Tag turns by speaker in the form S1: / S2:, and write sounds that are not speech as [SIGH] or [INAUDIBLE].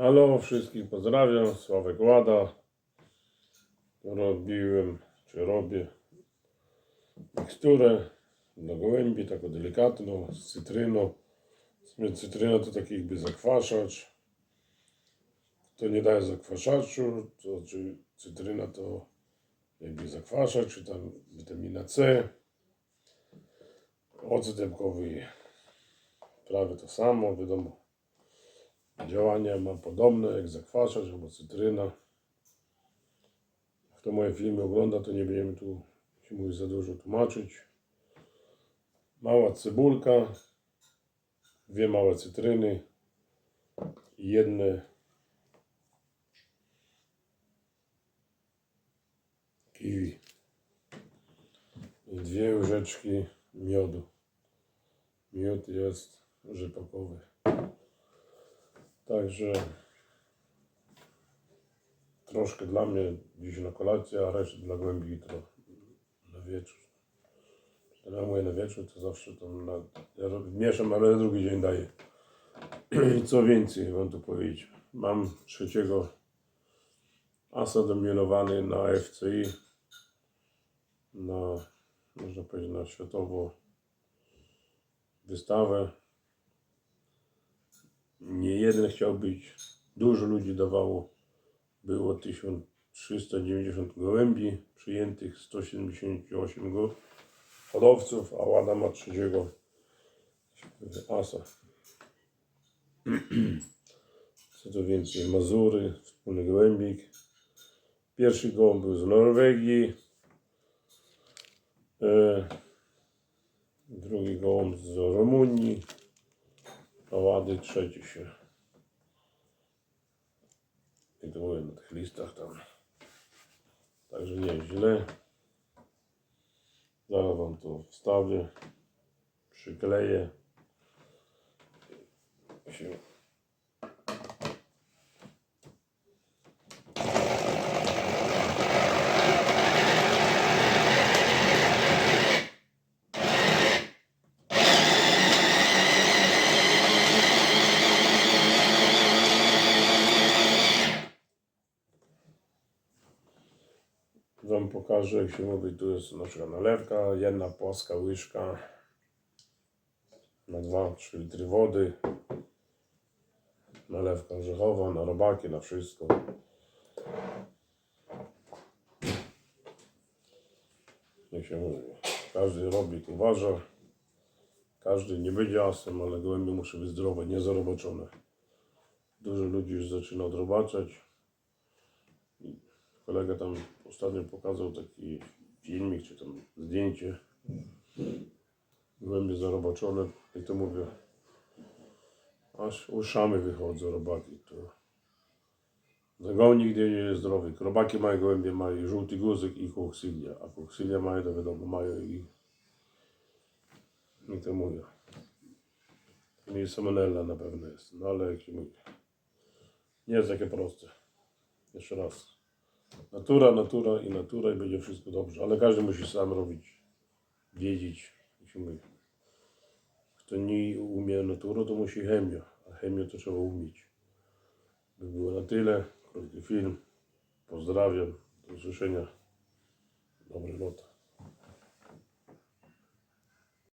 S1: Halo, wszystkich pozdrawiam, Sławek Łada. Robiłem, czy robię miksturę dla gołębi, taką delikatną, z cytryną. Cytryna to taki jakby zakwaszacz. Kto nie daje zakwaszaczu, to czy cytryna to jakby zakwaszacz, czy tam witamina C. Ocet jabłkowy prawie to samo, wiadomo. Działania ma podobne jak zakwaszacz albo cytryna. Kto moje filmy ogląda, to nie będziemy tu się mówić za dużo tłumaczyć. Mała cebulka, dwie małe cytryny i jedne kiwi i dwie łyżeczki miodu. Miód jest rzepakowy. Także troszkę dla mnie dziś na kolację, a resztę dla głębi jutro na wieczór. Ja mówię na wieczór, to zawsze tam na, ja mieszam, ale drugi dzień daję. I [CLEARS THROAT] co więcej wam tu powiedzieć. Mam trzeciego asa domianowany na FCI, na, można powiedzieć, na światową wystawę nie jeden chciał być. Dużo ludzi dawało. Było 1390 gołębi przyjętych, 178 go hodowców, a Łada ma trzeciego asa. [CLEARS THROAT] Co to więcej? Mazury, wspólny gołębik. Pierwszy gołąb był z Norwegii. E, drugi gołąb z Rumunii. A Łady trzeci się. I mówię na tych listach tam. Także nie źle. Zaraz wam to wstawię. Przykleję. Się. Wam pokażę, jak się mówi, tu jest na przykład nalewka, jedna płaska łyżka na 2-3 litry wody, nalewka orzechowa, na robaki, na wszystko. Jak się mówi, każdy robi, uważa, każdy nie będzie asem, ale gołębie muszą być zdrowe, nie zarobaczone. Dużo ludzi już zaczyna odrobaczać, kolega tam ostatnio pokazał taki filmik, czy tam zdjęcie. Głębie zarobaczone i to mówię, aż uszami wychodzą robaki. To Zagołnik nigdy nie jest zdrowy. Robaki mają gołębie, mają żółty guzik i koksylia, a koksylia mają, to wiadomo, mają i i to mówię. To nie jest salmonella na pewno jest, no ale jak się nie jest takie proste. Jeszcze raz. Natura, natura i natura i będzie wszystko dobrze, ale każdy musi sam robić, wiedzieć, mówi. Kto nie umie naturą, to musi chemię, a chemię to trzeba umieć. By było na tyle, krótki film. Pozdrawiam, do usłyszenia. Dobrej nocy.